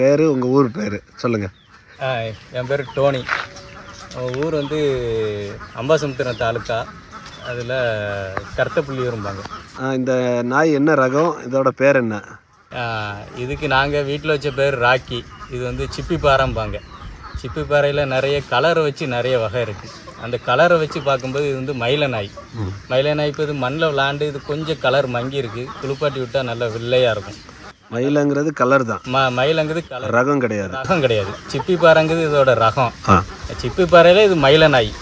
பேர் உங்கள் ஊர் பேர்? சொல்லுங்கள் ஆ, என் பேர் டோனி. ஊர் வந்து அம்பாசமுத்திரம் தாலுக்கா. அதில் கருத்தப்புள்ளியூரும்பாங்க. இந்த நாய் என்ன ரகம்? இதோட பேர் என்ன? இதுக்கு நாங்கள் வீட்டில் வச்ச பேர் ராக்கி. இது வந்து சிப்பி பாறைம்பாங்க சிப்பி பாறையில் நிறைய கலரை வச்சு நிறைய வகை இருக்குது அந்த கலரை வச்சு பார்க்கும்போது இது வந்து மயில நாய் மயில நாய் இப்போ இது மண்ணில் விளாண்டு இது கொஞ்சம் கலர் மங்கி இருக்கு. குளிப்பாட்டி விட்டால் நல்லா வெள்ளையாக இருக்கும். மயிலங்கிறது கலர் தான். ம மயிலங்குது கலர் ரகம் கிடையாது. ரகம் கிடையாது. சிப்பி பாறைங்குது இதோட ரகம். சிப்பி பாறையில் இது மயில நாய்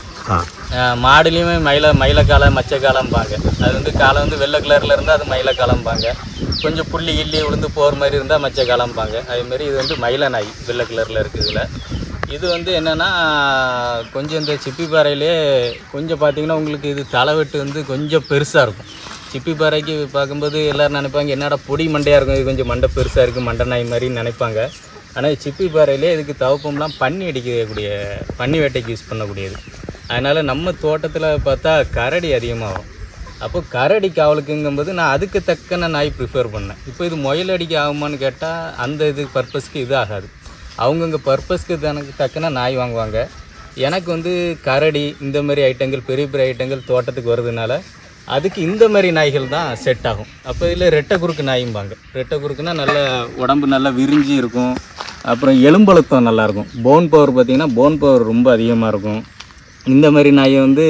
மாடுலேயுமே மயில மயிலக்காலம் மச்சக்காலம்பாங்க. அது வந்து காலம் வந்து வெள்ளை கலரில் இருந்தால் அது மயிலக்காலம்பாங்க. கொஞ்சம் புள்ளி கிள்ளி விழுந்து போகிற மாதிரி இருந்தால் மச்சக்காலம்பாங்க. அதேமாரி இது வந்து மயில நாய் வெள்ளை கலரில் இருக்குது இதில் இது வந்து என்னென்னா கொஞ்சம் இந்த சிப்பி பாறையிலே கொஞ்சம் பார்த்தீங்கன்னா உங்களுக்கு இது தலைவெட்டு வந்து கொஞ்சம் பெருசாக இருக்கும். சிப்பி பாறைக்கு பார்க்கும்போது எல்லோரும் நினைப்பாங்க என்னடா பொடி மண்டையாக இருக்கும் இது கொஞ்சம் மண்டை பெருசாக இருக்குது மண்டை நாய் மாதிரி நினைப்பாங்க. ஆனால் சிப்பி பாறையிலே இதுக்கு தவப்பம்லாம் பன்னி அடிக்கக்கூடிய பன்னி வேட்டைக்கு யூஸ் பண்ணக்கூடியது. அதனால் நம்ம தோட்டத்தில் பார்த்தா கரடி அதிகமாக வரும் அப்போ கரடி காவலுக்குங்கும்போது நான் அதுக்கு தக்கன நாய் ப்ரிஃபர் பண்ணேன். இப்போ இது முயல் அடிக்க ஆகுமான்னு கேட்டால் அந்த இது பர்பஸ்க்கு இது ஆகாது. அவங்கவுங்க பர்பஸ்க்கு தனக்கு தக்கன நாய் வாங்குவாங்க. எனக்கு வந்து கரடி இந்த மாதிரி ஐட்டங்கள் பெரிய பெரிய ஐட்டங்கள் தோட்டத்துக்கு வருதுனால அதுக்கு இந்த மாதிரி நாய்கள் தான் செட் ஆகும். அப்போ இதில் ரெட்டை குறுக்கு நாயும்பாங்க. ரெட்டை குறுக்குனா நல்ல உடம்பு நல்லா விரிஞ்சு இருக்கும். அப்புறம் எலும்பழுத்தம் நல்லாயிருக்கும் போன் பவர் பார்த்திங்கன்னா போன் பவர் ரொம்ப அதிகமாக இருக்கும். இந்த மாதிரி நாயை வந்து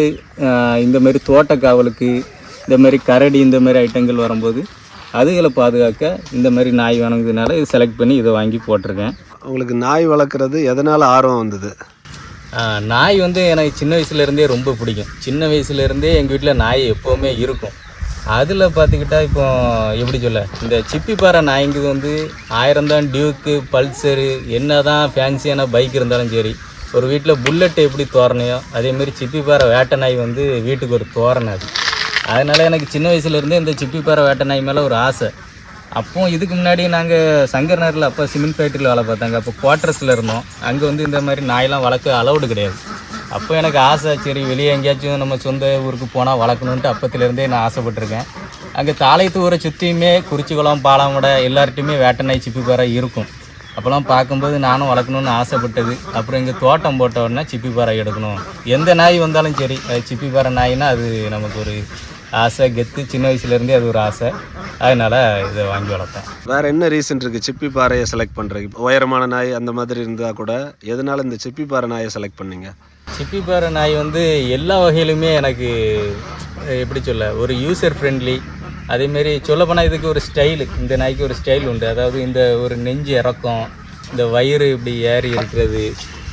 இந்த மாதிரி தோட்டக்காவலுக்கு இந்த மாதிரி கரடி இந்த மாதிரி ஐட்டங்கள் வரும்போது அதுகளை பாதுகாக்க இந்த மாதிரி நாய் வேணுங்கிறதுனால இது செலக்ட் பண்ணி இதை வாங்கி போட்டிருக்கேன். உங்களுக்கு நாய் வளர்க்குறது எதனால் ஆர்வம் வந்தது? நாய் வந்து எனக்கு சின்ன வயசுலேருந்தே ரொம்ப பிடிக்கும். சின்ன வயசுலேருந்தே எங்கள் வீட்டில் நாய் எப்போவுமே இருக்கும். அதில் பார்த்துக்கிட்டா இப்போ எப்படி சொல்ல இந்த சிப்பிப்பாறை நாய்ங்கிறது வந்து ஆயிரம் தான் டியூக்கு பல்சரு என்ன தான் ஃபேன்சியான பைக் இருந்தாலும் சரி ஒரு வீட்டில் புல்லட் எப்படி தோரணையோ அதேமாரி சிப்பிப்பாறை வேட்டை நாய் வந்து வீட்டுக்கு ஒரு தோரணை அது. அதனால் எனக்கு சின்ன வயசுலேருந்தே இந்த சிப்பிப்பாறை வேட்டை நாய் மேலே ஒரு ஆசை. அப்போ இதுக்கு முன்னாடி நாங்கள் சங்கர் நகரில் அப்போ சிமெண்ட் ஃபேக்ட்ரியில் வேலை பார்த்தாங்க. அப்போ குவார்ட்டர்ஸில் இருந்தோம். அங்கே வந்து இந்த மாதிரி நாயெல்லாம் வளர்க்க அலௌடு கிடையாது. அப்போ எனக்கு ஆசை சரி வெளியே எங்கேயாச்சும் நம்ம சொந்த ஊருக்கு போனால் வளர்க்கணுன்ட்டு அப்பத்துலேருந்தே நான் ஆசைப்பட்டிருக்கேன். அங்கே தாளைத்து ஊரை சுற்றியுமே குறிச்சிக்குளம் பாலாமடை எல்லார்ட்டையுமே வேட்டை நாய் சிப்பி பாறை இருக்கும். அப்போல்லாம் பார்க்கும்போது நானும் வளர்க்கணும்னு ஆசைப்பட்டது. அப்புறம் இங்கே தோட்டம் போட்ட உடனே சிப்பி பாறை எடுக்கணும். எந்த நாய் வந்தாலும் சரி அது சிப்பி பாறை நாய்னா அது நமக்கு ஒரு ஆசை கெத்து சின்ன வயசுலேருந்தே அது ஒரு ஆசை. அதனால் இதை வாங்கி வளர்த்தேன். வேற என்ன ரீசன் இருக்குது சிப்பி பாறையை செலக்ட் பண்ணுறதுக்கு உயரமான நாய் அந்த மாதிரி இருந்தால் கூட எதனால் இந்த சிப்பி பாறை நாயை செலக்ட் பண்ணீங்க? சிப்பிப்பாறை நாய் வந்து எல்லா வகையிலுமே எனக்கு எப்படி சொல்ல ஒரு யூசர் ஃப்ரெண்ட்லி அதேமாரி சொல்லப்போனால் இதுக்கு ஒரு ஸ்டைலு இந்த நாய்க்கு ஒரு ஸ்டைல் உண்டு. அதாவது இந்த ஒரு நெஞ்சு இறக்கம் இந்த வயிறு இப்படி ஏறி இருக்கிறது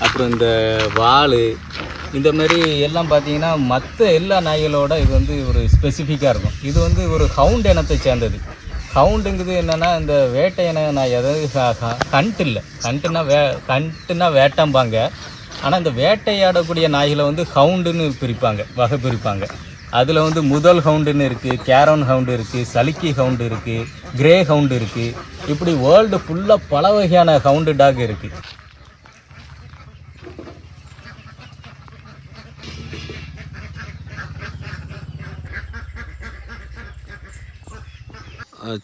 அப்புறம் இந்த வால் இந்த மாதிரி எல்லாம் பார்த்தீங்கன்னா மற்ற எல்லா நாய்களோட இது வந்து ஒரு ஸ்பெசிஃபிக்காக இருக்கும். இது வந்து ஒரு ஹவுண்ட் இனத்தை சேர்ந்தது. ஹவுண்டுங்கிறது என்னென்னா இந்த வேட்டை இன நாய் அதாவது கண்ட் இல்லை. கண்ட்டுனா வே கண்ட்டுனா வேட்டம்பாங்க. ஆனால் இந்த வேட்டையாடக்கூடிய நாய்களை வந்து ஹவுண்டுன்னு பிரிப்பாங்க வகை பிரிப்பாங்க. அதில் வந்து முதல் ஹவுண்டுன்னு இருக்குது கேரோன் ஹவுண்டு இருக்குது சலுக்கி ஹவுண்டு இருக்குது கிரே ஹவுண்டு இருக்குது இப்படி வேர்ல்டு ஃபுல்லாக பல வகையான ஹவுண்டு டாக் இருக்குது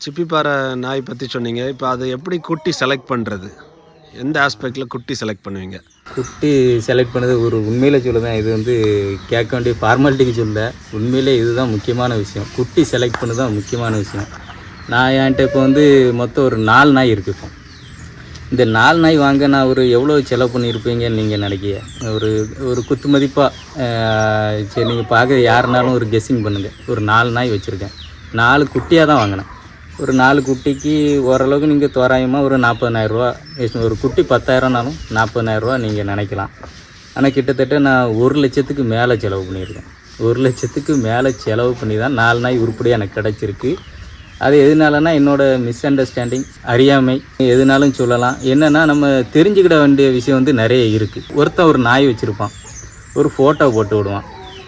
சிப்பிப்பாறை சிப்பி நாய் பற்றி சொன்னீங்க. இப்போ அதை எப்படி குட்டி செலக்ட் பண்ணுறது எந்த ஆஸ்பெக்டில் குட்டி செலக்ட் பண்ணுவீங்க? குட்டி செலக்ட் பண்ணது ஒரு உண்மையில் சொல்லுதான் இது வந்து கேட்க வேண்டிய ஃபார்மாலிட்டிக்கு சொல்ல. உண்மையிலே இதுதான் முக்கியமான விஷயம். குட்டி செலக்ட் பண்ணது தான் முக்கியமான விஷயம். நான் என்கிட்ட இப்போ வந்து மொத்தம் ஒரு நாலு நாய் இருக்குது இப்போ. இந்த நாலு நாய் வாங்க நான் ஒரு எவ்வளோ செலவு பண்ணியிருப்பீங்கன்னு நீங்கள் நினைக்கிய? ஒரு ஒரு குத்து மதிப்பாக சரி நீங்கள் பார்க்க யாருனாலும் ஒரு கெஸ்ஸிங் பண்ணுங்கள் ஒரு நாலு நாய் வச்சுருக்கேன். நாலு குட்டியாக தான் வாங்கினேன். ஒரு நாலு குட்டிக்கு ஓரளவுக்கு நீங்கள் தோராயமாக ஒரு நாற்பதனாயிரரூவா ஒரு குட்டி பத்தாயிரம்னாலும் நாற்பதனாயிரரூவா நீங்கள் நினைக்கலாம். ஆனால் கிட்டத்தட்ட நான் ஒரு லட்சத்துக்கு மேலே செலவு பண்ணியிருக்கேன். ஒரு லட்சத்துக்கு மேலே செலவு பண்ணி தான் நாலு நாய் உருப்படியாக எனக்கு கிடச்சிருக்கு. அது எதுனாலனா என்னோடய மிஸ் அண்டர்ஸ்டாண்டிங் அறியாமை எதுனாலும் சொல்லலாம். என்னென்னா நம்ம தெரிஞ்சுக்கிட வேண்டிய விஷயம் வந்து நிறைய இருக்குது ஒருத்தன் ஒரு நாய் வச்சுருப்பான். ஒரு ஃபோட்டோ போட்டு விடுவான்.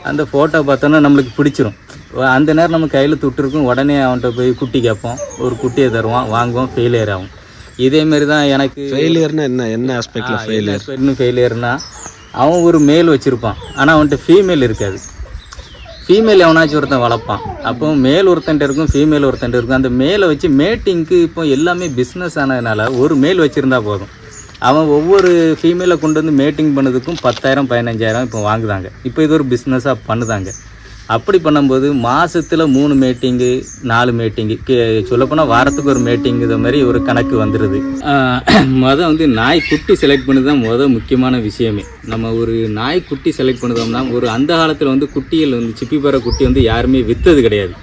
அந்த ஃபோட்டோ பார்த்தோன்னா நம்மளுக்கு பிடிச்சிரும். அந்த நேரம் நம்ம கையில் துட்டுருக்கும் உடனே அவன்கிட்ட போய் குட்டி கேட்போம். ஒரு குட்டியை தருவான். வாங்குவோம். ஃபெயிலியர் ஆகும். இதேமாரி தான் எனக்கு ஃபெயிலியர்னா என்ன? என்ன ஆஸ்பெக்டில் ஃபெயிலியர் இன்னும் ஃபெயிலியர்னா அவன் ஒரு மேல் வச்சுருப்பான். ஆனால் அவன்கிட்ட ஃபீமேல் இருக்காது. ஃபீமேல் எவனாச்சும் ஒருத்தன் வளர்ப்பான். அப்போ மேல் ஒருத்தன்ட்ட இருக்கும் ஃபீமேல் ஒருத்தன்ட்ட இருக்கும். அந்த மேலை வச்சு மேட்டிங்க்கு இப்போ எல்லாமே பிஸ்னஸ் ஆனதுனால ஒரு மேல் வச்சுருந்தா போதும். அவன் ஒவ்வொரு ஃபீமேலை கொண்டு வந்து மேட்டிங் பண்ணதுக்கும் பத்தாயிரம் பதினஞ்சாயிரம் இப்போ வாங்குதாங்க. இப்போ இது ஒரு பிஸ்னஸாக பண்ணுதாங்க. அப்படி பண்ணும்போது மாதத்தில் மூணு மீட்டிங்கு நாலு மீட்டிங்கு சொல்லப்போனால் வாரத்துக்கு ஒரு மீட்டிங் இது மாதிரி ஒரு கணக்கு வந்துடுது மொதல் வந்து நாய் குட்டி செலக்ட் பண்ணது தான் மொதல் முக்கியமான விஷயமே. நம்ம ஒரு நாய் குட்டி செலக்ட் பண்ணுதோம்னா ஒரு அந்த காலத்தில் வந்து குட்டிகள் வந்து சிப்பி பெற குட்டி வந்து யாருமே விற்றது கிடையாது.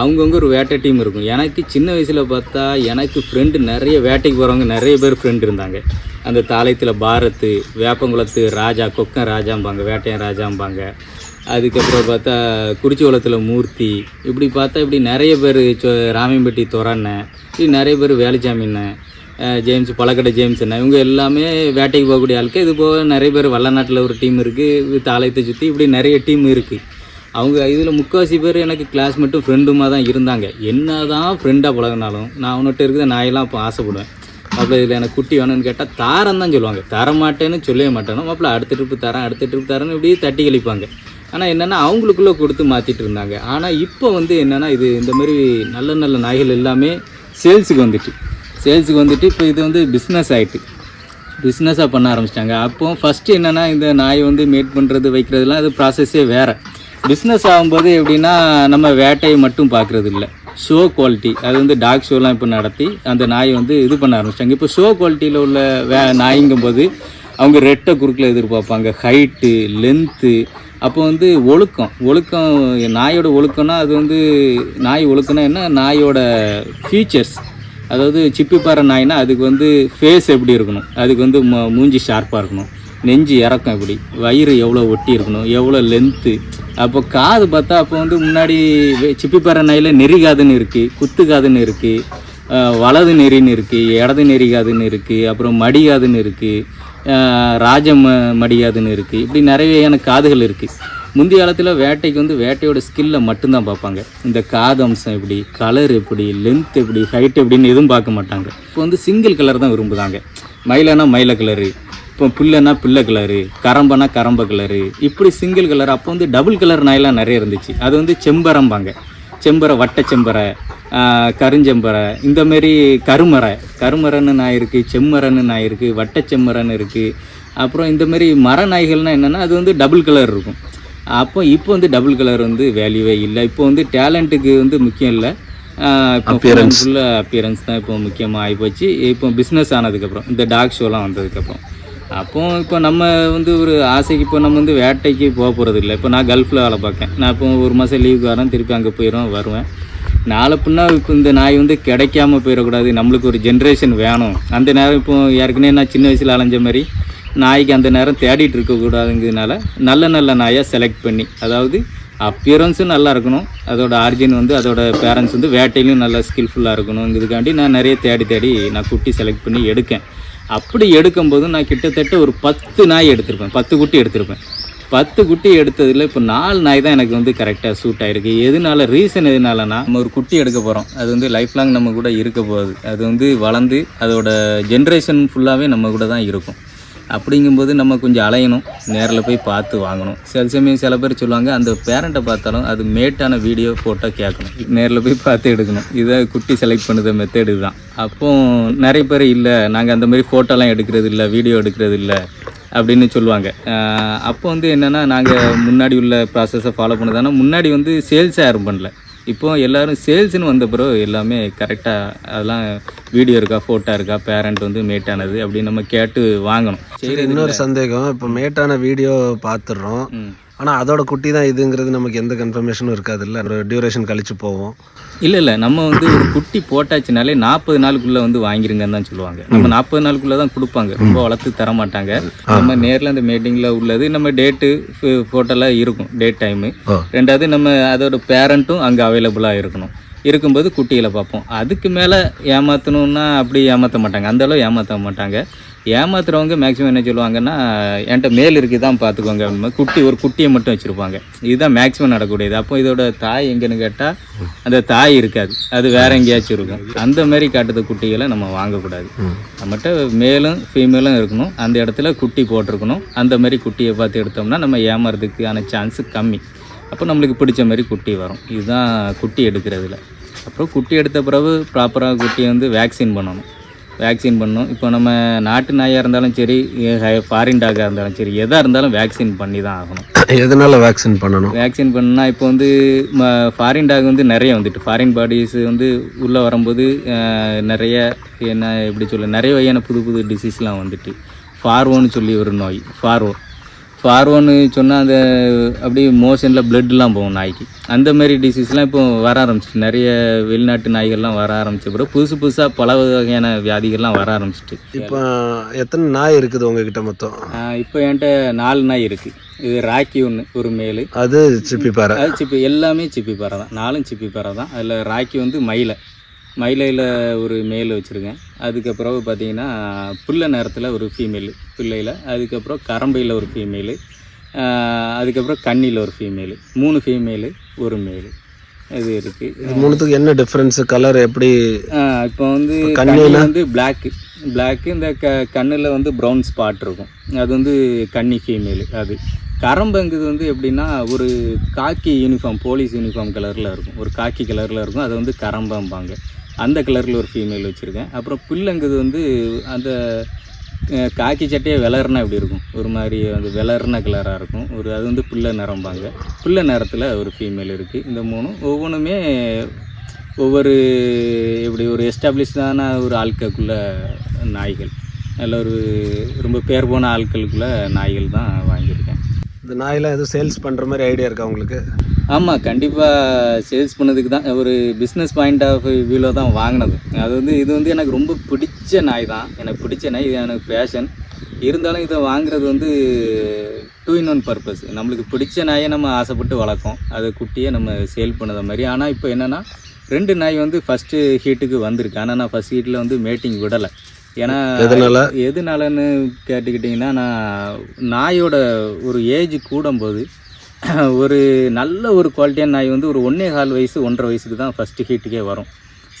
அவங்கவுங்க ஒரு வேட்டை டீம் இருக்கும். எனக்கு சின்ன வயசில் பார்த்தா எனக்கு ஃப்ரெண்டு நிறைய வேட்டைக்கு போகிறவங்க நிறைய பேர் ஃப்ரெண்டு இருந்தாங்க. அந்த தாளையத்தில் பாரத்து வேப்பங்குளத்து ராஜா கொக்கன் ராஜாம்பாங்க வேட்டையன் ராஜாம்பாங்க. அதுக்கப்புறம் பார்த்தா குறிச்சிக்குளத்தில் மூர்த்தி இப்படி பார்த்தா இப்படி நிறைய பேர் ராமியம்பட்டி துறண்ணன் இப்படி நிறைய பேர் வேலுச்சாமிண்ணன் ஜேம்ஸ் பழக்கடை ஜேம்ஸ் அண்ணன் இவங்க எல்லாமே வேட்டைக்கு போகக்கூடிய ஆளுக்கு. இது போக நிறைய பேர் வல்லநாட்டில் ஒரு டீம் இருக்குது தாளையத்தை சுற்றி இப்படி நிறைய டீம் இருக்குது அவங்க இதில் முக்கால்வாசி பேர் எனக்கு கிளாஸ்மேட்டும் ஃப்ரெண்டுமாக தான் இருந்தாங்க. என்ன தான் ஃப்ரெண்டாக பழகினாலும் நான் அவன்கிட்ட இருக்கிற நாயெல்லாம் அப்போ ஆசைப்படுவேன். மாப்பிள்ள இதில் எனக்கு குட்டி வேணும்னு கேட்டால் தாரம் தான் சொல்லுவாங்க. தர மாட்டேன்னு சொல்லவே மாட்டேனோ மாப்பிள்ள அடுத்த ட்ரிப்பு தரேன் அடுத்த ட்ரிப்பு தரேன்னு இப்படி தட்டி கழிப்பாங்க. ஆனால் என்னென்னா அவங்களுக்குள்ளே கொடுத்து மாற்றிட்டு இருந்தாங்க. ஆனால் இப்போ வந்து என்னென்னா இது இந்த மாதிரி நல்ல நல்ல நாய்கள் எல்லாமே சேல்ஸுக்கு வந்துட்டு. சேல்ஸுக்கு வந்துட்டு இப்போ இது வந்து பிஸ்னஸ் ஆகிட்டு பிஸ்னஸாக பண்ண ஆரம்பிச்சிட்டாங்க. அப்போ ஃபஸ்ட்டு என்னென்னா இந்த நாய் வந்து மேட் பண்ணுறது வைக்கிறதுலாம் அது ப்ராசஸே வேறு. பிஸ்னஸ் ஆகும்போது எப்படின்னா நம்ம வேட்டையை மட்டும் பார்க்குறது இல்லை ஷோ குவாலிட்டி அது வந்து டாக் ஷோலாம் இப்போ நடத்தி அந்த நாய் வந்து இது பண்ண ஆரம்பிச்சிட்டாங்க. இப்போ ஷோ குவாலிட்டியில் உள்ள வே நாய்ங்கும்போது அவங்க ரெட்டை குறுக்கில் எதிர்பார்ப்பாங்க. ஹைட்டு லென்த்து அப்போ வந்து ஒழுக்கம். ஒழுக்கம் நாயோட ஒழுக்கம்னா அது வந்து நாய் ஒழுக்கம்னா என்ன? நாயோட ஃபீச்சர்ஸ் அதாவது சிப்பி பாறை நாய்னா அதுக்கு வந்து ஃபேஸ் எப்படி இருக்கணும்? அதுக்கு வந்து மூஞ்சி ஷார்ப்பாக இருக்கணும். நெஞ்சு இறக்கம் எப்படி? வயிறு எவ்வளோ ஒட்டி இருக்கணும்? எவ்வளோ லென்த்து அப்போ காது பார்த்தா அப்போ வந்து முன்னாடி வெ- சிப்பி பாறை நாயில் நெறிகாதுன்னு இருக்குது குத்துகாதுன்னு இருக்குது வலது நெறின்னு இருக்குது இடது நெறிகாதுன்னு இருக்குது அப்புறம் மடிகாதுன்னு இருக்குது ராஜ ம மடிகாதுன்னு இருக்குது இப்படி நிறைய வகையான காதுகள் இருக்குது முந்தைய காலத்தில் வேட்டைக்கு வந்து வேட்டையோட ஸ்கில்லை மட்டும்தான் பார்ப்பாங்க. இந்த காது அம்சம் எப்படி கலர் எப்படி லென்த் எப்படி ஹைட் எப்படின்னு எதுவும் பார்க்க மாட்டாங்க. இப்போ வந்து சிங்கிள் கலர் தான் விரும்புதாங்க. மயிலனா மயில கலரு இப்போ புல்லைனா பிள்ளை கலரு கரம்பனா கரம்ப கலரு இப்படி சிங்கிள் கலர் அப்போ வந்து டபுள் கலர் நாயெல்லாம் நிறைய இருந்துச்சு. அது வந்து செம்பரம்பாங்க. செம்பரை வட்ட செம்பரை கருஞ்செம்பரை இந்த மாதிரி கருமரை கருமரன்னு நாய் இருக்குது செம்மரன்னு நாய் இருக்குது வட்ட செம்மரன்னு இருக்குது அப்புறம் இந்த மாதிரி மர நாய்கள்னால் என்னென்னா அது வந்து டபுள் கலர் இருக்கும். அப்போ இப்போ வந்து டபுள் கலர் வந்து வேல்யூவே இல்லை. இப்போ வந்து டேலண்ட்டுக்கு வந்து முக்கியம் இல்லை. இப்போ ஃபுல்லாக அப்பியரன்ஸ் தான் இப்போ முக்கியமாக ஆகிப்போச்சு இப்போ பிஸ்னஸ் ஆனதுக்கப்புறம் இந்த டாக் ஷோலாம் வந்ததுக்கப்புறம். அப்போ இப்போ நம்ம வந்து ஒரு ஆசைக்கு இப்போ நம்ம வந்து வேட்டைக்கு போக போகிறது இல்லை இப்போ நான் கல்ஃபில் வேலை பார்க்கேன். நான் இப்போ ஒரு மாதம் லீவுக்கு வரேன் திருப்பி அங்கே போயிடும் வருவேன். நாளை பின்னா இப்போ இந்த நாய் வந்து கிடைக்காம போயிடக்கூடாது. நம்மளுக்கு ஒரு ஜென்ரேஷன் வேணும். அந்த நேரம் இப்போ ஏற்கனவே நான் சின்ன வயசில் அலைஞ்ச மாதிரி நாய்க்கு அந்த நேரம் தேடிட்டு இருக்கக்கூடாதுங்கிறதுனால நல்ல நல்ல நாயை செலக்ட் பண்ணி அதாவது அப்பியரன்ஸும் நல்லா இருக்கணும். அதோட ஆரிஜின் வந்து அதோட பேரண்ட்ஸ் வந்து வேட்டையிலும் நல்லா ஸ்கில்ஃபுல்லாக இருக்கணுங்கிறதுக்காண்டி நான் நிறைய தேடி தேடி நான் குட்டி செலக்ட் பண்ணி எடுக்கேன். அப்படி எடுக்கும்போது நான் கிட்டத்தட்ட ஒரு பத்து நாய் எடுத்திருப்பேன். பத்து குட்டி எடுத்திருப்பேன். பத்து குட்டி எடுத்ததில் இப்போ நாலு நாய் தான் எனக்கு வந்து கரெக்டாக சூட் ஆகிருக்கு எதனால ரீசன் எதனாலனா நம்ம ஒரு குட்டி எடுக்க போகிறோம் அது வந்து லைஃப் லாங் நம்ம கூட இருக்க போகுது. அது வந்து வளர்ந்து அதோட ஜென்ரேஷன் ஃபுல்லாகவே நம்ம கூட தான் இருக்கும். அப்படிங்கும்போது நம்ம கொஞ்சம் அலையணும். நேரில் போய் பார்த்து வாங்கணும். சில சமயம் சில பேர் சொல்லுவாங்க அந்த பேரண்ட்டை பார்த்தாலும் அது மேட்டான வீடியோ ஃபோட்டோ கேட்கணும். நேரில் போய் பார்த்து எடுக்கணும். இதை குட்டி செலக்ட் பண்ணுற மெத்தேடு தான். அப்போ நிறைய பேர் இல்லை நாங்கள் அந்த மாதிரி ஃபோட்டோலாம் எடுக்கிறது இல்லை வீடியோ எடுக்கிறது இல்லை அப்படின்னு சொல்லுவாங்க. அப்போ வந்து என்னென்னா நாங்கள் முன்னாடி உள்ள ப்ராசஸை ஃபாலோ பண்ணதானா முன்னாடி வந்து சேல்ஸ் யாரும் பண்ணல. இப்போ எல்லாரும் சேல்ஸ்னு வந்த பிறகு எல்லாமே கரெக்டாக அதெல்லாம் வீடியோ இருக்கா ஃபோட்டோ இருக்கா பேரண்ட் வந்து மேட் ஆனது அப்படின்னு நம்ம கேட்டு வாங்கணும். சரி இன்னொரு சந்தேகம். இப்போ மேட்டான வீடியோ பார்த்துடுறோம். ஆனால் அதோட குட்டி தான் இதுங்கிறது நமக்கு எந்த கன்ஃபர்மேஷனும் இருக்காதுல்ல ஒரு டியூரேஷன் கழிச்சு போவோம். இல்லை இல்லை. நம்ம வந்து ஒரு குட்டி போட்டாச்சுனாலே நாற்பது நாளுக்குள்ளே வந்து வாங்கிருங்கன்னு தான் சொல்லுவாங்க. நம்ம நாற்பது நாளுக்குள்ளே தான் கொடுப்பாங்க. ரொம்ப வளர்த்து தர மாட்டாங்க. நம்ம நேரில் அந்த மீட்டிங்கில் உள்ளது நம்ம டேட்டு ஃபோட்டோலாம் இருக்கும். Date time. ரெண்டாவது நம்ம அதோட பேரண்ட்டும் அங்கே அவைலபிளாக இருக்கணும். இருக்கும்போது குட்டிகளை பார்ப்போம். அதுக்கு மேலே ஏமாற்றணுன்னா அப்படி ஏமாற்ற மாட்டாங்க. அந்த அளவு ஏமாற்ற மாட்டாங்க. ஏமாத்துறவங்க மேக்ஸிமம் என்ன சொல்லுவாங்கன்னா என்கிட்ட மேல் இருக்கு தான் பார்த்துக்கோங்க. குட்டி ஒரு குட்டியை மட்டும் வச்சுருப்பாங்க. இதுதான் மேக்ஸிமம் நடக்கக்கூடியது. அப்போ இதோட தாய் எங்கன்னு கேட்டால் அந்த தாய் இருக்காது. அது வேற எங்கேயாச்சும் இருக்கும். அந்த மாதிரி காட்டுற குட்டிகளை நம்ம வாங்கக்கூடாது. நம்மகிட்ட மேலும் ஃபீமேலும் இருக்கணும். அந்த இடத்துல குட்டி போட்டிருக்கணும். அந்த மாதிரி குட்டியை பார்த்து எடுத்தோம்னா நம்ம ஏமாறதுக்கான சான்ஸு கம்மி. அப்போ நம்மளுக்கு பிடிச்ச மாதிரி குட்டி வரும். இதுதான் குட்டி எடுக்கிறதுல. அப்புறம் குட்டி எடுத்த பிறகு ப்ராப்பராக குட்டியை வந்து வேக்சின் பண்ணணும். வேக்சின் பண்ணணும். இப்போ நம்ம நாட்டு நாயாக இருந்தாலும் சரி ஃபாரின் டாகாக இருந்தாலும் சரி எதாக இருந்தாலும் வேக்சின் பண்ணி தான் ஆகணும். எதனால வேக்சின் பண்ணணும்? வேக்சின் பண்ணால் இப்போ வந்து ஃபாரின் டாக் வந்து நிறைய வந்துட்டு ஃபாரின் பாடிஸ் வந்து உள்ளே வரும்போது நிறைய என்ன எப்படி சொல்ல நிறைய வகையான புது புது டிசீஸ்லாம் வந்துட்டு ஃபார்வோன்னு சொல்லி ஒரு நோய் ஃபார்வோ ஃபார்வோன்னு சொன்னால் அந்த அப்படியே மோஷனில் பிளட்லாம் போகும் நாய்க்கு. அந்த மாதிரி டிசீஸ்லாம் இப்போ வர ஆரம்பிச்சிட்டு நிறைய வெளிநாட்டு நாய்கள்லாம் வர ஆரம்பிச்ச பிறகு புதுசு புதுசாக பல வகையான வியாதிகள்லாம் வர ஆரம்பிச்சிட்டு. இப்போ எத்தனை நாய் இருக்குது உங்ககிட்ட மொத்தம்? இப்போ என்கிட்ட நாலு நாய் இருக்குது இது ராக்கி ஒன்று ஒரு மேலு. அது சிப்பி பாறை. அது சிப்பி எல்லாமே சிப்பி பறை தான். நாலும் சிப்பி பறை தான். அதில் ராக்கி வந்து மயிலை. மயிலையில் ஒரு மேல் வச்சுருக்கேன். அதுக்கப்புறம் பார்த்தீங்கன்னா புல்லை நேரத்தில் ஒரு ஃபீமேலு பிள்ளையில் அதுக்கப்புறம் கரம்பையில் ஒரு ஃபீமேலு அதுக்கப்புறம் கண்ணியில் ஒரு ஃபீமேலு மூணு ஃபீமேலு ஒரு மேலு இது இருக்குது இது மூணுத்துக்கு என்ன டிஃப்ரென்ஸ் கலர் எப்படி? இப்போ வந்து? கண்ணில்? வந்து பிளாக்கு பிளாக்கு இந்த க கண்ணில் வந்து ப்ரௌன் ஸ்பாட் இருக்கும். அது வந்து கன்னி ஃபீமேலு அது. கரம்பங்குது வந்து எப்படின்னா ஒரு காக்கி யூனிஃபார்ம் போலீஸ் யூனிஃபார்ம் கலரில் இருக்கும். ஒரு காக்கி கலரில் இருக்கும். அதை வந்து கரம்பம்பாங்க. அந்த கலரில் ஒரு ஃபீமேல் வச்சுருக்கேன். அப்புறம் பிள்ளைங்குது வந்து அந்த காக்கி சட்டையே விளர்னா எப்படி இருக்கும்? ஒரு மாதிரி வந்து விளர்ன கலராக இருக்கும். ஒரு அது வந்து பிள்ளை நிறம்பாங்க பிள்ளை நிறத்தில் ஒரு ஃபீமேல் இருக்குது இந்த மூணும் ஒவ்வொன்றுமே ஒவ்வொரு எப்படி ஒரு எஸ்டாப்ளிஷ்டான ஒரு ஆட்களுக்குள்ள நாய்கள். நல்ல ஒரு ரொம்ப பேர் போன ஆட்களுக்குள்ள நாய்கள் தான் வாங்கியிருக்கேன். இந்த நாயெல்லாம் எதுவும் சேல்ஸ் பண்ணுற மாதிரி ஐடியா இருக்கா உங்களுக்கு? ஆமாம் கண்டிப்பாக சேல்ஸ் பண்ணதுக்கு தான் ஒரு பிஸ்னஸ் பாயிண்ட் ஆஃப் வியூவில் தான் வாங்கினது. அது வந்து இது வந்து எனக்கு ரொம்ப பிடிச்ச நாய் தான். எனக்கு பிடிச்ச நாய் இது எனக்கு பேஷன் இருந்தாலும் இதை வாங்குறது வந்து டூ இன் ஒன் பர்பஸ் நம்மளுக்கு பிடிச்ச நாயை நம்ம ஆசைப்பட்டு வளர்க்கோம் அதை குட்டியை நம்ம சேல் பண்ணத மாதிரி. ஆனால் இப்போ என்னென்னா ரெண்டு நாய் வந்து ஃபஸ்ட்டு ஹீட்டுக்கு வந்திருக்கு. ஆனால் நான் ஃபஸ்ட் ஹீட்டில் வந்து மேட்டிங் விடலை. ஏன்னா எதனால? எதுனாலன்னு கேட்டுக்கிட்டிங்கன்னா நான் நாயோட ஒரு ஏஜ் கூடும்போது ஒரு நல்ல ஒரு குவாலிட்டியான நாய் வந்து ஒரு ஒன்றே கால் வயசு ஒன்றரை வயசுக்கு தான் ஃபஸ்ட்டு ஹீட்டுக்கே வரும்.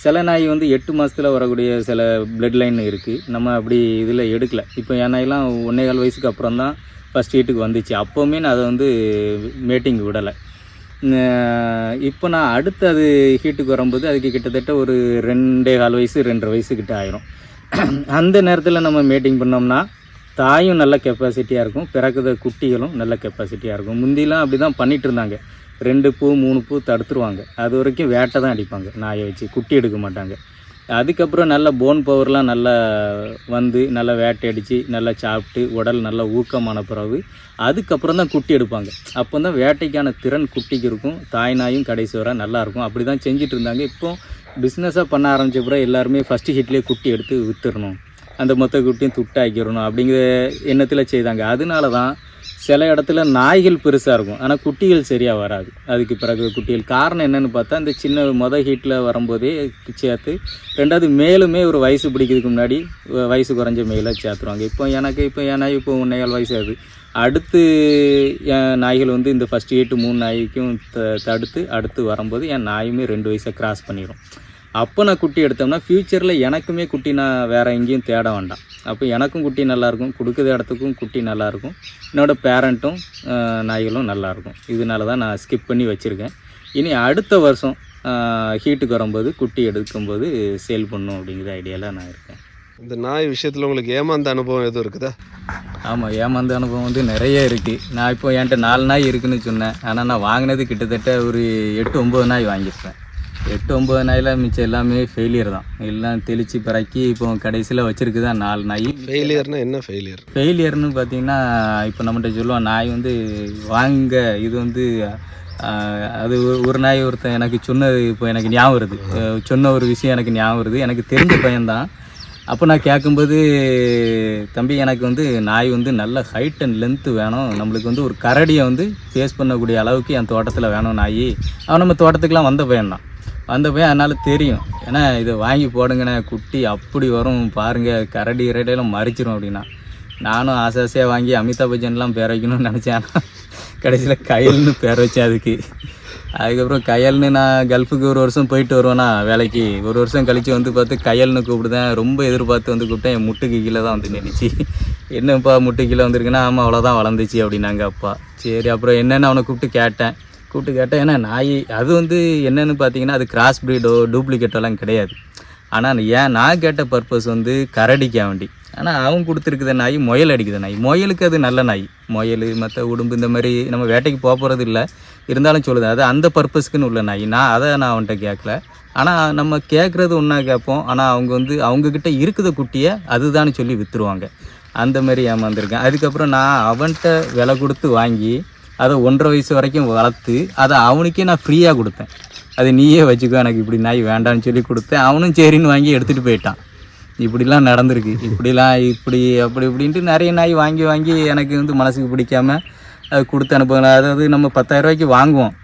சில நாய் வந்து எட்டு மாதத்தில் வரக்கூடிய சில பிளட் லைன் இருக்குது நம்ம அப்படி இதில் எடுக்கலை. இப்போ என் நாயெல்லாம் ஒன்றே கால் வயசுக்கு அப்புறம் தான் ஃபஸ்ட் ஹீட்டுக்கு வந்துச்சு. அப்போவுமே நான் அதை வந்து மேட்டிங் விடலை. இப்போ நான் அடுத்து அது ஹீட்டுக்கு வரும்போது அதுக்கு கிட்டத்தட்ட ஒரு ரெண்டே கால் வயசு ரெண்டரை வயசுக்கிட்ட ஆயிரும். அந்த நேரத்தில் நம்ம மேட்டிங் பண்ணோம்னா தாயும் நல்ல கெப்பாசிட்டியாக இருக்கும். பிறகுத குட்டிகளும் நல்ல கெப்பாசிட்டியாக இருக்கும். முந்திலாம் அப்படி தான் பண்ணிட்டு இருந்தாங்க ரெண்டு பூ மூணு பூ தடுத்துருவாங்க. அது வரைக்கும் வேட்டை தான் அடிப்பாங்க. நாயை வச்சு குட்டி எடுக்க மாட்டாங்க. அதுக்கப்புறம் நல்ல போன் பவர்லாம் நல்லா வந்து நல்லா வேட்டை அடித்து நல்லா சாப்பிட்டு உடல் நல்லா ஊக்கமான பிறகு அதுக்கப்புறம் தான் குட்டி எடுப்பாங்க. அப்போ தான் வேட்டைக்கான திறன் குட்டிக்கு இருக்கும். தாய் நாயும் கடைசி வர நல்லாயிருக்கும் அப்படி தான் செஞ்சிட்டு இருந்தாங்க இப்போ பிஸ்னஸாக பண்ண ஆரம்பிச்ச பிறகு எல்லாருமே ஃபஸ்ட்டு ஹிட்லேயே குட்டி எடுத்து விற்றுறணும் அந்த மொத்த குட்டியும் துட்டாக்கிடணும் அப்படிங்கிற எண்ணத்தில் செய்தாங்க. அதனால தான் சில இடத்துல நாய்கள் பெருசாக இருக்கும். ஆனால் குட்டிகள் சரியாக வராது. அதுக்கு பிறகு குட்டிகள். காரணம் என்னென்னு பார்த்தா இந்த சின்ன மொதல் ஹீட்டில் வரும்போதே சேர்த்து ரெண்டாவது மேலுமே ஒரு வயசு பிடிக்கிறதுக்கு முன்னாடி வயசு குறைஞ்ச மேலே சேர்த்துருவாங்க. இப்போ எனக்கு இப்போ என் நாய் இப்போ ஒன்றேகால் வயசு ஆகுது. அடுத்து என் நாய்கள் வந்து இந்த ஃபஸ்ட் ஹீட்டு மூணு நாய்க்கும் த தடுத்து அடுத்து வரும்போது என் நாயுமே ரெண்டு வயசை கிராஸ் பண்ணிடும் அப்போ நான் குட்டி எடுத்தோம்னா ஃப்யூச்சரில் எனக்குமே குட்டி நான் வேறு எங்கேயும் தேட வேண்டாம். அப்போ எனக்கும் குட்டி நல்லாயிருக்கும் கொடுக்குற இடத்துக்கும் குட்டி நல்லாயிருக்கும் என்னோட பேரண்ட்டும் நாய்களும் நல்லாயிருக்கும் இதனால தான் நான் ஸ்கிப் பண்ணி வச்சுருக்கேன். இனி அடுத்த வருஷம் ஹீட்டுக்கு வரும்போது குட்டி எடுக்கும்போது சேல் பண்ணும் அப்படிங்கிற ஐடியாவில் நான் இருக்கேன். இந்த நாய் விஷயத்தில் உங்களுக்கு ஏமாந்த அனுபவம் எதுவும் இருக்குதா? ஆமாம் ஏமாந்த அனுபவம் வந்து நிறைய இருக்குது நான் இப்போ என்கிட்ட நாலு நாய் இருக்குன்னு சொன்னேன். ஆனால் நான் வாங்கினது கிட்டத்தட்ட ஒரு எட்டு ஒம்பது நாய் வாங்கியிருப்பேன். எட்டு ஒம்பது நாயில் மிச்சம் எல்லாமே ஃபெயிலியர் தான். எல்லாம் தெளித்து பிறக்கி இப்போ கடைசியில் வச்சுருக்கு தான் நாலு நாய். ஃபெயிலியர்னா என்ன ஃபெயிலியர் ஃபெயிலியர்னு பார்த்தீங்கன்னா இப்போ நம்மகிட்ட சொல்லுவோம் நாய் வந்து வாங்க இது வந்து அது ஒரு- நாய் ஒருத்தன் எனக்கு சொன்னது இப்போ எனக்கு ஞாபகம் வருது. சொன்ன ஒரு விஷயம் எனக்கு ஞாபகம் வருது. எனக்கு தெரிஞ்ச பையன்தான். அப்போ நான் கேட்கும்போது தம்பி எனக்கு வந்து நாய் வந்து நல்ல ஹைட் அண்ட் லென்த்து வேணும். நம்மளுக்கு வந்து ஒரு கரடியை வந்து ஃபேஸ் பண்ணக்கூடிய அளவுக்கு என் தோட்டத்தில் வேணும் நாய். அவன் நம்ம தோட்டத்துக்குலாம் வந்த பையன்தான். வந்தப்போ அதனால் தெரியும். ஏன்னா இதை வாங்கி போடுங்கண்ணே குட்டி அப்படி வரும் பாருங்கள் கரடி இரடையெல்லாம் மறிச்சிரும் அப்படின்னா. நானும் ஆசை ஆசையாக வாங்கி அமிதாப் பச்சன்லாம் பேர் வைக்கணும்னு நினச்சேன். கடைசியில் கயல்னு பேர் வச்சேன் அதுக்கு. அதுக்கப்புறம் கயல்னு நான் கல்ஃபுக்கு ஒரு வருஷம் போயிட்டு வருவேன்னா வேலைக்கு. ஒரு வருஷம் கழித்து வந்து பார்த்து கயல்னு கூப்பிடுதேன். ரொம்ப எதிர்பார்த்து வந்து கூப்பிட்டேன். என் முட்டுக்கு கீழே தான் வந்து நின்றுச்சு என்னப்பா முட்டு கீழே வந்திருக்குன்னா ஆமாம் அவ்வளோதான் வளர்ந்துச்சு அப்படின்னாங்க அப்பா. சரி அப்புறம் என்னென்னு அவனை கூப்பிட்டு கேட்டேன். கூப்பிட்டு கேட்டேன். ஏன்னா நாய் அது வந்து என்னென்னு பார்த்தீங்கன்னா அது கிராஸ் ப்ரீடோ டூப்ளிகேட்டோலாம் கிடையாது. ஆனால் ஏன் நான் கேட்ட பர்பஸ் வந்து கரடிக்கா வேண்டி ஆனால் அவன் கொடுத்துருக்குற நாய் முயல் அடிக்குது நாய். முயலுக்கு அது நல்ல நாய். முயல் மற்ற உடும்பு இந்த மாதிரி நம்ம வேட்டைக்கு போக போகிறது இல்லை. இருந்தாலும் சொல்லுது அது அந்த பர்பஸ்க்குன்னு உள்ள நாய். நான் அதை நான் அவன்கிட்ட கேட்கல ஆனால் நம்ம கேட்குறது ஒன்றா கேட்போம் ஆனால் அவங்க வந்து அவங்கக்கிட்ட இருக்குத குட்டியை அதுதான்னு சொல்லி விற்றுருவாங்க அந்த மாதிரி ஏமாந்துருக்கேன். அதுக்கப்புறம் நான் அவன்கிட்ட விலை கொடுத்து வாங்கி அதை ஒன்றரை வயசு வரைக்கும் வளர்த்து அதை அவனுக்கே நான் ஃப்ரீயாக கொடுத்தேன். அது நீயே வச்சுக்கோ எனக்கு இப்படி நாய் வேண்டாம்னு சொல்லி கொடுத்தேன். அவனும் சரின்னு வாங்கி எடுத்துகிட்டு போயிட்டான். இப்படிலாம் நடந்திருக்கு. இப்படிலாம் இப்படி அப்படி இப்படின்ட்டு நிறைய நாய் வாங்கி வாங்கி எனக்கு வந்து மனசுக்கு பிடிக்காம அது கொடுத்து அனுப்புங்க அதாவது நம்ம பத்தாயிரரூவாய்க்கு வாங்குவோம்.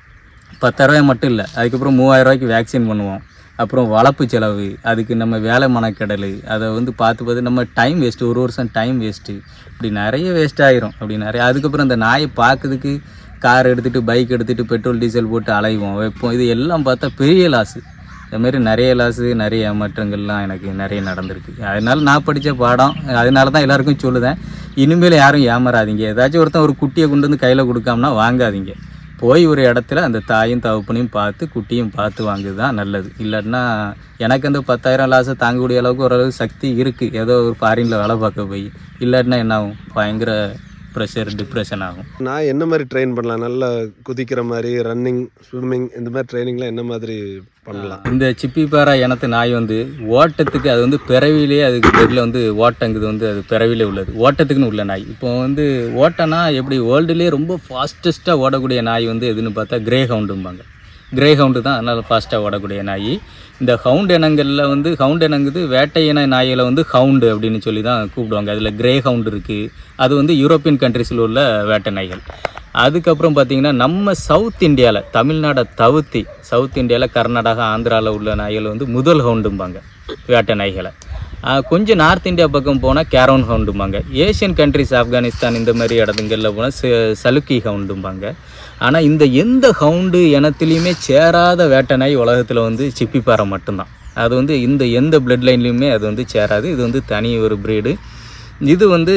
பத்தாயிரரூவாய் மட்டும் இல்லை. அதுக்கப்புறம் மூவாயிரரூவாய்க்கு வேக்சின் பண்ணுவோம். அப்புறம் வளர்ப்பு செலவு அதுக்கு நம்ம வேலை மனக்கடல் அதை வந்து பார்த்து பார்த்து நம்ம டைம் வேஸ்ட்டு ஒரு வருஷம் டைம் வேஸ்ட்டு இப்படி நிறைய வேஸ்ட் ஆயிரும். அப்படி நிறைய அதுக்கப்புறம் அந்த நாயை பார்க்கறதுக்கு கார் எடுத்துகிட்டு பைக் எடுத்துகிட்டு பெட்ரோல் டீசல் போட்டு அலைவோம். வைப்போம் இது எல்லாம் பார்த்தா பெரிய லாஸு இதுமாரி நிறைய லாஸு நிறைய ஏமாற்றங்கள்லாம் எனக்கு நிறைய நடந்திருக்கு. அதனால நான் படித்த பாடம் அதனால தான் எல்லாருக்கும் சொல்லுதேன். இனிமேல் யாரும் ஏமாறாதீங்க. ஏதாச்சும் ஒருத்தன் ஒரு குட்டியை கொண்டு வந்து கையில் கொடுக்காமனா வாங்காதீங்க. போய் ஒரு இடத்துல அந்த தாயும் தகப்பனையும் பார்த்து குட்டியும் பார்த்து வாங்குறது தான் நல்லது. இல்லைன்னா எனக்கு அந்த பத்தாயிரம் லாஸை தாங்கக்கூடிய அளவுக்கு ஓரளவு சக்தி இருக்குது ஏதோ ஒரு ஃபாரினில் வேலை பார்க்க போய். இல்லைன்னா என்ன ஆகும்? பயங்கர ப்ரெஷர் டிப்ரெஷன் ஆகும். நான் என்ன மாதிரி ட்ரெயின் பண்ணலாம்? நல்லா குதிக்கிற மாதிரி ரன்னிங் ஸ்விம்மிங் இந்த மாதிரி ட்ரைனிங்லாம் என்ன மாதிரி பண்ணலாம்? இந்த சிப்பிப்பாரா இனத்து நாய் வந்து ஓட்டத்துக்கு அது வந்து பிறவிலேயே அதுக்கு பேரில் வந்து ஓட்டங்குது வந்து அது பிறவிலே உள்ளது. ஓட்டத்துக்குன்னு உள்ள நாய். இப்போ வந்து ஓட்டனா எப்படி வேர்ல்டுலேயே ரொம்ப ஃபாஸ்டஸ்ட்டாக ஓடக்கூடிய நாய் வந்து எதுன்னு பார்த்தா கிரே ஹவுண்டும்பாங்க கிரே ஹவுண்டு தான். அதனால் ஃபாஸ்ட்டாக ஓடக்கூடிய நாய். இந்த ஹவுண்ட் இனங்களில் வந்து ஹவுண்ட் இனங்குது வேட்டை இன நாய்களை வந்து ஹவுண்டு அப்படின்னு சொல்லி தான் கூப்பிடுவாங்க. அதில் கிரே ஹவுண்ட் இருக்குது அது வந்து யூரோப்பியன் கண்ட்ரீஸில் உள்ள வேட்டை நாய்கள். அதுக்கப்புறம் பார்த்தீங்கன்னா நம்ம சவுத் இந்தியாவில் தமிழ்நாடை தவிர்த்தி சவுத் இந்தியாவில் கர்நாடகா ஆந்திராவில் உள்ள நாய்கள் வந்து முதல் ஹவுண்டும்பாங்க வேட்டை நாய்களை. கொஞ்சம் நார்த் இந்தியா பக்கம் போனால் கேரோன் ஹவுண்டும்பாங்க ஏஷியன் கண்ட்ரிஸ் ஆப்கானிஸ்தான் இந்த மாதிரி இடத்துங்களில் போனால் சலுக்கி ஹவுண்டும்பாங்க ஆனால் இந்த எந்த ஹவுண்டு இனத்துலேயுமே சேராத வேட்டை நாய் உலகத்தில் வந்து சிப்பிப்பாறை மட்டும்தான். அது வந்து இந்த எந்த பிளட் லைன்லேயுமே அது வந்து சேராது. இது வந்து தனி ஒரு ப்ரீடு இது வந்து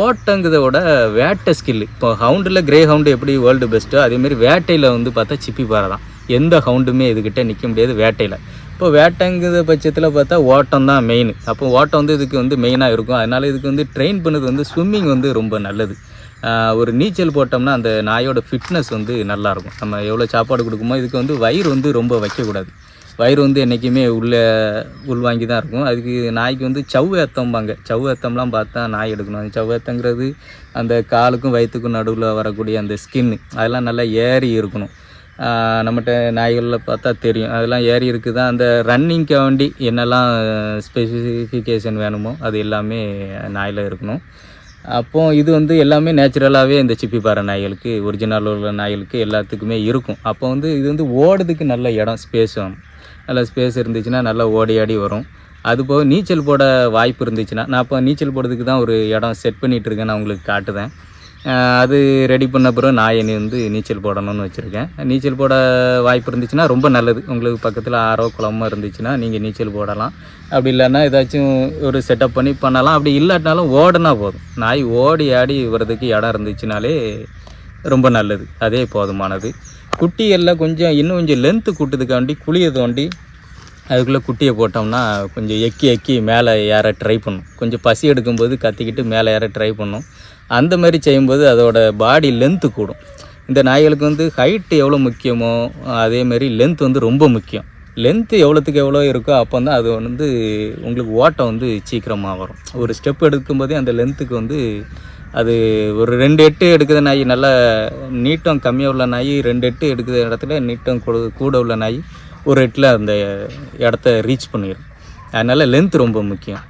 ஓட்டங்கிறத விட வேட்டை ஸ்கில் இப்போ ஹவுண்டில் கிரே ஹவுண்டு எப்படி வேர்ல்டு பெஸ்ட்டோ அதேமாரி வேட்டையில் வந்து பார்த்தா சிப்பிப்பாறை தான். எந்த ஹவுண்டுமே இதுக்கிட்ட நிற்க முடியாது வேட்டையில். இப்போ வேட்டைங்கிற பட்சத்தில் பார்த்தா ஓட்டம் தான் மெயின் அப்போ ஓட்டம் வந்து இதுக்கு வந்து மெயினாக இருக்கும். அதனால் இதுக்கு வந்து ட்ரெயின் பண்ணது வந்து ஸ்விம்மிங் வந்து ரொம்ப நல்லது. ஒரு நீச்சல் போட்டோம்னா அந்த நாயோட ஃபிட்னஸ் வந்து நல்லாயிருக்கும். நம்ம எவ்வளோ சாப்பாடு கொடுக்குமோ இதுக்கு வந்து வயிறு வந்து ரொம்ப வைக்கக்கூடாது. வயிறு வந்து என்றைக்குமே உள்ளே உள்வாங்கி தான் இருக்கும். அதுக்கு நாய்க்கு வந்து சவ்வு சவ்வேத்தம்லாம் பார்த்தா நாய் எடுக்கணும். அந்த சவ்வேத்தங்கிறது அந்த காலுக்கும் வயிற்றுக்கும் நடுவில் வரக்கூடிய அந்த ஸ்கின்னு அதெல்லாம் நல்லா ஏறி இருக்கணும். நம்மகிட்ட நாய்களில் பார்த்தா தெரியும். அதெல்லாம் ஏறி இருக்குது? தான் அந்த ரன்னிங்க்கு வேண்டி என்னெல்லாம் ஸ்பெசிஃபிகேஷன் வேணுமோ அது எல்லாமே நாயில் இருக்கணும். அப்போ இது வந்து எல்லாமே நேச்சுரலாகவே இந்த சிப்பிப்பாறை நாய்களுக்கு ஒரிஜினல் உள்ள நாய்களுக்கு எல்லாத்துக்குமே இருக்கும். அப்போ வந்து இது வந்து ஓடுறதுக்கு நல்ல இடம் ஸ்பேஸ் நல்ல ஸ்பேஸ் இருந்துச்சுன்னா நல்லா ஓடி ஆடி வரும். அது போக நீச்சல் போட வாய்ப்பு இருந்துச்சுன்னா நான் இப்போ நீச்சல் போடுறதுக்கு தான் ஒரு இடம் செட் பண்ணிகிட்ருக்கேன் நான் உங்களுக்கு காட்டுதேன் அது ரெடி பண்ண பிறகு நான் என்னை வந்து நீச்சல் போடணும்னு வச்சுருக்கேன். நீச்சல் போட வாய்ப்பு இருந்துச்சுன்னா ரொம்ப நல்லது. உங்களுக்கு பக்கத்தில் ஆறோ குளமோ இருந்துச்சுன்னா நீங்கள் நீச்சல் போடலாம். அப்படி இல்லைன்னா ஏதாச்சும் ஒரு செட்டப் பண்ணி பண்ணலாம். அப்படி இல்லாட்டினாலும் ஓடினா போதும். நாய் ஓடி ஆடி வர்றதுக்கு இடம் இருந்துச்சுனாலே ரொம்ப நல்லது. அதே போதுமானது. குட்டிகளில் கொஞ்சம் இன்னும் கொஞ்சம் லென்த்து கூட்டுறதுக்காண்டி குழியை தோண்டி அதுக்குள்ளே குட்டியை போட்டோம்னா கொஞ்சம் எக்கி எக்கி மேலே ஏற ட்ரை பண்ணும். கொஞ்சம் பசி எடுக்கும்போது கத்திக்கிட்டு மேலே ஏற ட்ரை பண்ணும். அந்த மாதிரி செய்யும்போது அதோட பாடி லென்த்து கூடும். இந்த நாய்களுக்கு வந்து ஹைட்டு எவ்வளோ முக்கியமோ அதேமாரி லென்த் வந்து ரொம்ப முக்கியம். லென்த்து எவ்வளோத்துக்கு எவ்வளோ இருக்கோ அப்போ தான் அது வந்து உங்களுக்கு ஓட்டம் வந்து சீக்கிரமாக வரும். ஒரு ஸ்டெப் எடுக்கும்போதே அந்த லென்த்துக்கு வந்து அது ஒரு ரெண்டு எட்டு எடுக்கிற நாய் நல்லா நீட்டம் கம்மியாக உள்ள நாய் ரெண்டு எட்டு எடுக்கிற இடத்துல நீட்டம் கூட கூட உள்ள நாய் ஒரு எட்டில் அந்த இடத்த ரீச் பண்ணிடும் அதனால் லென்த் ரொம்ப முக்கியம்.